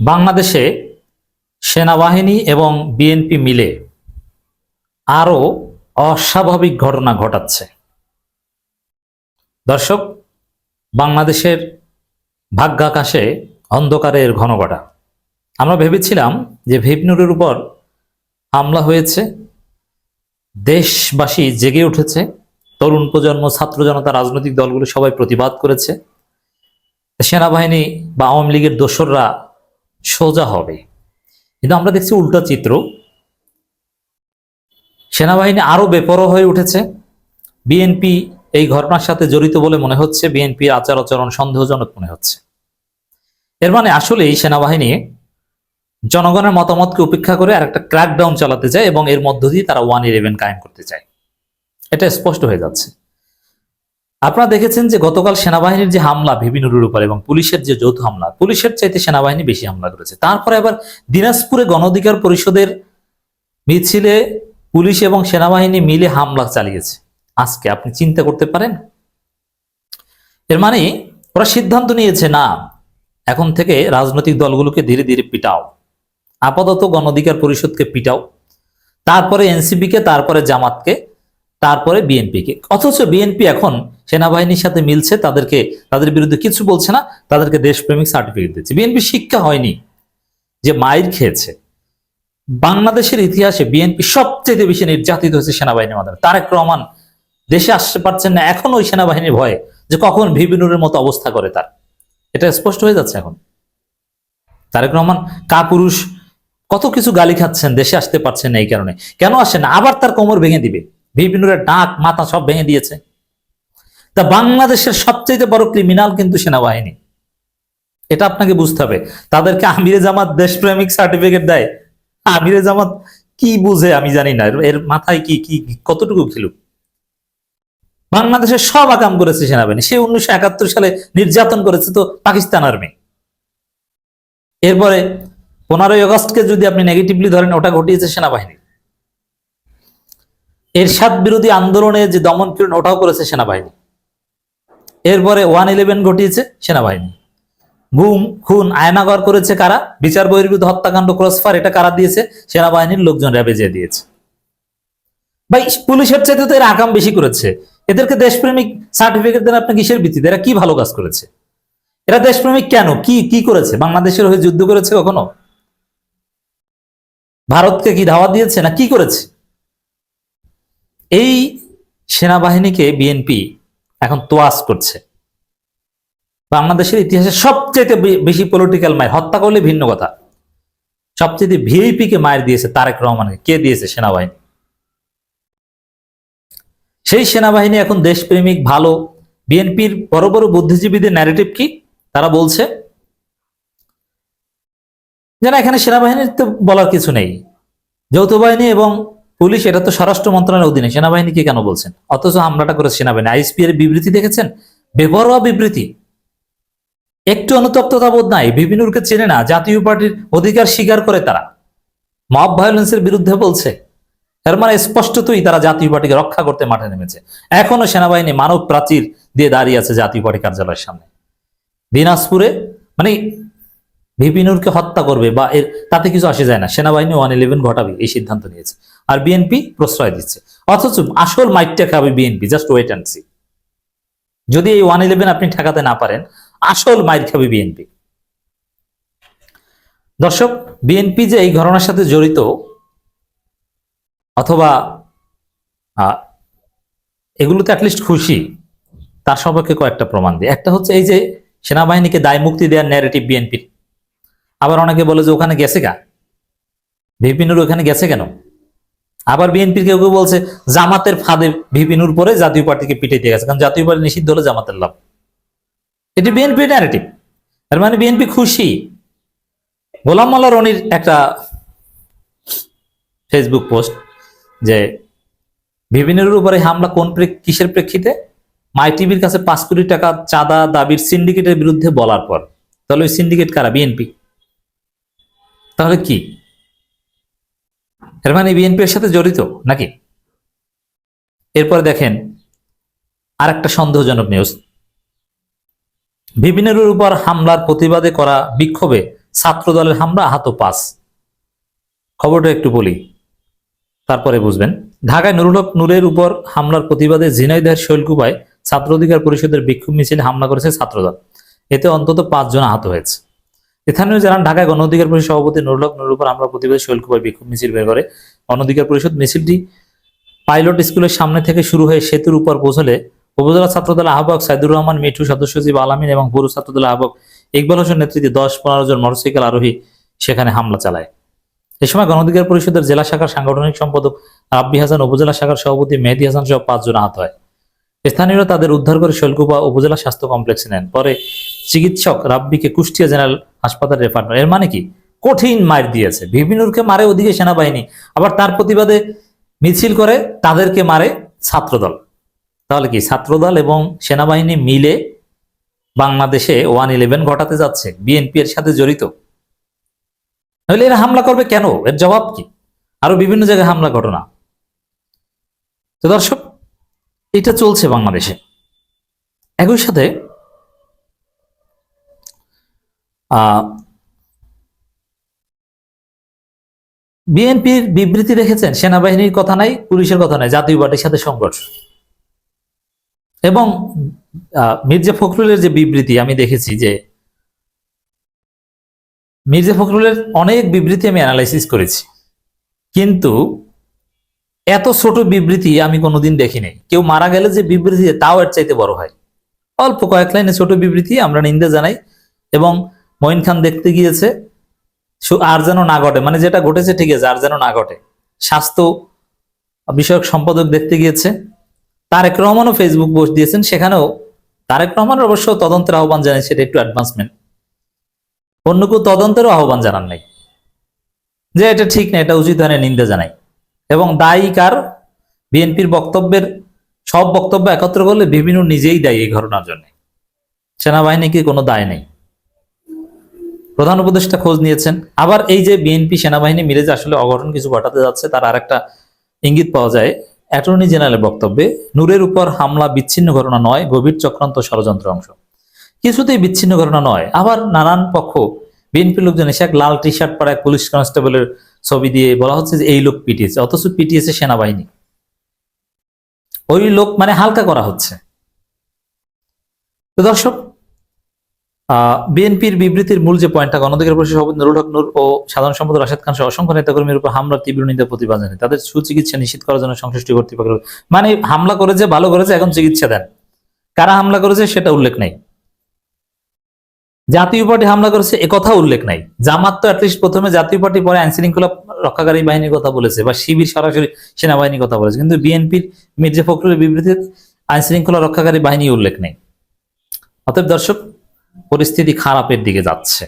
বাংলাদেশে সেনাবাহিনী এবং বিএনপি মিলে আরও অস্বাভাবিক ঘটনা ঘটাচ্ছে। দর্শক, বাংলাদেশের ভাগ্যাকাশে অন্ধকারের ঘনঘটা। আমরা ভেবেছিলাম যে ভিপনুরের উপর হামলা হয়েছে, দেশবাসী জেগে উঠেছে, তরুণ প্রজন্ম, ছাত্র জনতা, রাজনৈতিক দলগুলো সবাই প্রতিবাদ করেছে। সেনাবাহিনী বা আওয়ামী লীগের দোসররা সোজা হবে। কিন্তু আমরা দেখছি উল্টা চিত্র। সেনাবাহিনী আরও বেপরোয়া হয়ে উঠেছে। বিএনপি এই ঘটনার সাথে জড়িত বলে মনে হচ্ছে, বিএনপির আচার আচরণ সন্দেহজনক মনে হচ্ছে। এর মানে আসলেই সেনাবাহিনী জনগণের মতামতকে উপেক্ষা করে আর একটা ক্র্যাকডাউন চালাতে চায় এবং এর মধ্য দিয়ে তারা ওয়ান ইলেভেন কায়েম করতে চায়। এটা স্পষ্ট হয়ে যাচ্ছে। আপনারা দেখেছেন যে গতকাল সেনাবাহিনীর যে হামলা বিভিন্নুর উপর এবং পুলিশের যে যৌথ হামলা, পুলিশের চাইতে সেনাবাহিনী বেশি হামলা করেছে। তারপরে আবার দিনাজপুরে গণ অধিকার পরিষদের মিছিলে পুলিশ এবং সেনাবাহিনী মিলে হামলা চালিয়েছে। আজকে আপনি চিন্তা করতে পারেন? এর মানে ওরা সিদ্ধান্ত নিয়েছে, না, এখন থেকে রাজনৈতিক দলগুলোকে ধীরে ধীরে পিটাও। আপাতত গণ অধিকার পরিষদকে পিটাও। তারপরে এনসিপিকে, তারপরে জামাতকে, তারপরে বিএনপিকে। অথচ বিএনপি এখন সেনাবাহিনীর সাথে মিলছে, তাদেরকে, তাদের বিরুদ্ধে কিছু বলছে না, তাদেরকে দেশপ্রেমিক সার্টিফিকেট দিচ্ছে। বিএনপি শিক্ষা হয়নি যে মায়ের খেয়েছে। বাংলাদেশের ইতিহাসে বিএনপি সবচেয়ে বেশি নির্যাতিত হয়েছে সেনাবাহিনীর মাধ্যমে। তারেক রহমান দেশে আসতে পারছেন না, এখন ওই সেনাবাহিনীর ভয়ে যে কখন ভিবিনুরের মতো অবস্থা করে তার। এটা স্পষ্ট হয়ে যাচ্ছে এখন। তারেক রহমান কাপুরুষ, কত কিছু গালি খাচ্ছেন, দেশে আসতে পারছেন না এই কারণে। কেন আসেন আবার তার কোমর ভেঙে দিবে। ভিবিনুরের ডাক মাথা সব ভেঙে দিয়েছে। তা বাংলাদেশের সবচেয়ে বড় ক্রিমিনাল কিন্তু সেনাবাহিনী। এটা আপনাকে বুঝতে হবে। তাদেরকে আমিরে জামাত দেশপ্রেমিক সার্টিফিকেট দেয়। আমিরে জামাত কি বুঝে আমি জানি না। এর- মাথায় কি কি কতটুকু খিলুক বাংলাদেশের সব আকাম করেছে সেনাবাহিনী। সে উনিশশো একাত্তর সালে নির্যাতন করেছে তো পাকিস্তান আর্মি। এরপরে পনেরোই আগস্টকে যদি আপনি নেগেটিভলি ধরেন, ওটা ঘটিয়েছে সেনাবাহিনী। এরশাদ বিরোধী আন্দোলনে যে দমন পীড়ন, ওটাও করেছে সেনাবাহিনী। এরপরে ওয়ান ইলেভেন ঘটিয়েছে সেনাবাহিনী। গুম, খুন আয়নাগর করেছে কারা? বিচার বহির্ভূত হত্যাকাণ্ড ক্রসফার এটা কারা দিয়েছে? সেনাবাহিনীর লোকজন র্যাবে দিয়েছে। ভাই, পুলিশের চাইতে তো এরা আকাম বেশি করেছে। এদেরকে দেশপ্রেমিক সার্টিফিকেট দেন আপনি কিসের ভিত্তিতে? এরা কি ভালো কাজ করেছে? এরা দেশপ্রেমিক কেন? কি কি করেছে? বাংলাদেশের হয়ে যুদ্ধ করেছে কখনো? ভারতকে কি ধাওয়া দিয়েছে না কি করেছে? এই সেনাবাহিনীকে বিএনপি এখন তোয়াজ করছে। বাংলাদেশের ইতিহাসে সবচেয়ে বেশি পলিটিক্যাল মায়ের হত্যা করলে ভিন্ন কথা। সবচেয়ে ভিআইপি কে মায়ের দিয়েছে তারেক রহমানকে। কে দিয়েছে? সেনাবাহিনী। সেই সেনাবাহিনী এখন দেশপ্রেমিক, ভালো। বিএনপির বড় বড় বুদ্ধিজীবীদের ন্যারেটিভ কি? তারা বলছে যে না এখানে সেনাবাহিনীর তো বলার কিছু নেই। যৌথ বাহিনী এবং পুলিশ, এটা তো স্বরাষ্ট্র মন্ত্রণালয়ের অধীনে, সেনাবাহিনীকে কেন বলছেন? অথচ হামলাটা করেছে সেনাবাহিনী, আইএসপি এর বিবৃতি দেখেছেন? বেপরোয়া বিবৃতি। একটু অনুতপ্ততা বোধ নাই বিভিন্নকে চেনে না, জাতীয় পার্টির অধিকার স্বীকার করে তারা। মব ভায়োলেন্সের বিরুদ্ধে বলছে। এর মানে স্পষ্টতই তারা জাতীয় পার্টিকে রক্ষা করতে মাঠে নেমেছে। এখনও সেনাবাহিনী মানব প্রাচীর দিয়ে দাঁড়িয়ে আছে জাতীয় পার্টি কার্যালয়ের সামনে। দিনাজপুরে মানে ভিপিনুরকে হত্যা করবে বা এর তাতে কিছু আসে যায় না। সেনাবাহিনী ওয়ান ইলেভেন ঘটাবে, এই সিদ্ধান্ত নিয়েছে। আর বিএনপি প্রশ্রয় দিচ্ছে। অথচ আসল মাইটটা খাবে BNP just wait and see যদি এই ওয়ান ইলেভেন আপনি ঠেকাতে না পারেন, আসল মাইর খাবে বিএনপি দর্শক বিএনপি যে এই ঘটনার সাথে জড়িত, অথবা এগুলোতে অ্যাটলিস্ট খুশি, তার সম্পর্কে কয়েকটা প্রমাণ দিই। একটা হচ্ছে এই যে সেনাবাহিনীকে দায় মুক্তি দেওয়ার ন্যারেটিভ বিএনপির আবার অনেকে বলে যে, ওখানে গেছে গা ভিপিনুর ওখানে গেছে কেন? আবার বিএনপির কেউ কেউ বলছে, জামাতের ফাঁদে ভিপিনুর পরে জাতীয় পার্টিকে পিটে দিয়ে গেছে। কারণ জাতীয় পার্টি নিষিদ্ধ হলে জামাতের লাভ। এটি বিএনপি ন্যারেটিভ তার মানে বিএনপি খুশি। গোলাম মোল্লা রনির একটা ফেসবুক পোস্ট যে বিভিন্নের উপরে হামলা কোন কিসের প্রেক্ষিতে? মাই টিভির কাছে পাঁচ কোটি টাকা চাঁদা দাবির সিন্ডিকেটের বিরুদ্ধে বলার পর। তাহলে ওই সিন্ডিকেট কারা? বিএনপি। তাহলে কি? এর মানে বিএনপি এর সাথে জড়িত নাকি? এরপরে দেখেন আর একটা সন্দেহজনক নিউজ বিভিন্নের উপর হামলার প্রতিবাদে করা বিক্ষোভে ছাত্র দলের হামলা, আহত পাস খবরটা একটু বলি। তারপরে বুঝবেন। ঢাকায় নুরুল হক নূরের উপর হামলার প্রতিবাদে ঝিনাইদহের শৈলকুপায় ছাত্র অধিকার পরিষদের বিক্ষোভ মিছিল হামলা করেছে ছাত্রদল। এতে অন্তত পাঁচজন আহত হয়েছে। স্থানীয় জানান, ঢাকায় গণ অধিকার পরিষদ সভাপতি নুরুল হক নুরুর উপর হামলা প্রতিবাদে শৈলকুপায় বিক্ষোভ মিছিল বের করে। গণ অধিকার পরিষদ মিছিলটি পাইলট স্কুলের সামনে থেকে শুরু হয়ে সেতুর উপর পৌঁছলে উপজেলা ছাত্রদল আহ্বায়ক সাইদুর রহমান, মিঠু সদস্য সচিব আলামিন এবং পৌর ছাত্রদল আহ্বায়ক ইকবাল হোসেন নেতৃত্বে দশ পনেরো জন মোটরসাইকেল আরোহী সেখানে হামলা চালায়। এ সময় গণ অধিকার পরিষদের জেলা শাখার সাংগঠনিক সম্পাদক রাব্বি হাসান, উপজেলা শাখার সভাপতি মেহেদি হাসান সহ পাঁচজন আহত হয়। স্থানীয়রা তাদের উদ্ধার করে শৈলকুপা উপজেলা স্বাস্থ্য কমপ্লেক্সে নেন। পরে চিকিৎসক রাব্বিকে কুষ্টিয়া জেনারেল হাসপাতালে রেফার এর মানে কি? কঠিন মার দিয়েছে। বিভিন্নকে মারে ওদিকে সেনাবাহিনী। আবার তার প্রতিবাদে মিছিল করে তাদেরকে মারে ছাত্রদল। তাহলে কি? ছাত্রদল এবং সেনাবাহিনী মিলে বাংলাদেশে ওয়ান ইলেভেন ঘটাতে যাচ্ছে। বিএনপি এর সাথে জড়িত। নইলে এরা হামলা করবে কেন? এর জবাব কি? আরও বিভিন্ন জায়গায় হামলা ঘটনা। তো দর্শক, এটা চলছে বাংলাদেশে। একই সাথে বিএনপির বিবৃতি রেখেছেন সেনাবাহিনীর কথা নাই, পুলিশের কথা নাই, জাতীয় পার্টির সাথে সংঘর্ষ। এবং মির্জা ফখরুলের যে বিবৃতি, আমি দেখেছি যে মির্জা ফখরুলের অনেক বিবৃতি আমি অ্যানালাইসিস করেছি। কিন্তু, এত ছোট বিবৃতি আমি কোনোদিন দেখিনি। কেউ মারা গেলে যে বিবৃতি, তাও এর চাইতে বড় হয়। অল্প কয়েক লাইনে ছোট বিবৃতি আমরা নিন্দা জানাই এবং মঈন খান দেখতে গিয়েছে আর যেন না ঘটে। মানে যেটা ঘটেছে ঠিক আছে, আর যেন না ঘটে। স্বাস্থ্য বিষয়ক সম্পাদক দেখতে গিয়েছে। তারেক রহমানও ফেসবুক পোস্ট দিয়েছেন, সেখানেও তারেক রহমানের অবশ্য তদন্তের আহ্বান জানিয়েছে, এটা একটু অ্যাডভান্সমেন্ট অন্য কেউ তদন্তেরও আহ্বান জানান নাই। যে এটা ঠিক না, এটা উচিত হয় না, নিন্দা জানাই। এবং দায়ী কার? বিএনপির বক্তব্যের, সব বক্তব্য একত্র করলে বিভিন্ন নিজেই দায়ী এই ঘটনার জন্য। সেনাবাহিনীকে কোনো দায় নেই। প্রধান উপদেষ্টা খোঁজ নিয়েছেন। আবার এই যে বিএনপি সেনাবাহিনী মিলে যে আসলে অঘটন কিছু ঘটাতে যাচ্ছে, তার আরেকটা ইঙ্গিত পাওয়া যায় অ্যাটর্নি জেনারেলের বক্তব্যে, নূরের উপর হামলা বিচ্ছিন্ন ঘটনা নয়, গভীর চক্রান্ত ষড়যন্ত্র অংশ। কিছুতেই বিচ্ছিন্ন ঘটনা নয়। আবার নানান পক্ষ বিএনপি লোকজন এসে এক লাল টি শার্ট পরা এক পুলিশ কনস্টেবলের ছবি দিয়ে বলা হচ্ছে যে, এই লোক পিটিয়েছে। অথচ পিটিয়েছে সেনাবাহিনী। ওই লোক মানে হালকা করা হচ্ছে। তো দর্শক বিএনপির বিবৃতির মূল যে পয়েন্টটা গণধিকার পরিষদ সভাপতি নুরুল হক নূর ও সাধারণ সম্পাদক রাশেদ খান সহ অসংখ্য নেতাকর্মীর উপর হামলার তীব্র নিন্দা প্রতিবাদ জানায়। তাদের সুচিকিৎসা নিশ্চিত করার জন্য সংশ্লিষ্ট কর্তৃপক্ষ মানে হামলা করেছে, ভালো করেছে, এখন চিকিৎসা দেন। কারা হামলা করেছে, সেটা উল্লেখ নেই। জাতীয় পার্টি হামলা করেছে কথা উল্লেখ নাই। জামাত তো অ্যাটলিস্ট প্রথমে জাতীয় পার্টি, পরে আইন শৃঙ্খলা রক্ষাকারী বাহিনীর কথা বলেছে বা শিবির সরাসরি সেনাবাহিনীর কথা বলেছে। কিন্তু বিএনপির মির্জা ফখরুলের বিবৃতিতে আইন শৃঙ্খলা রক্ষাকারী বাহিনী উল্লেখ নেই। অতএব দর্শক পরিস্থিতি খারাপের দিকে যাচ্ছে।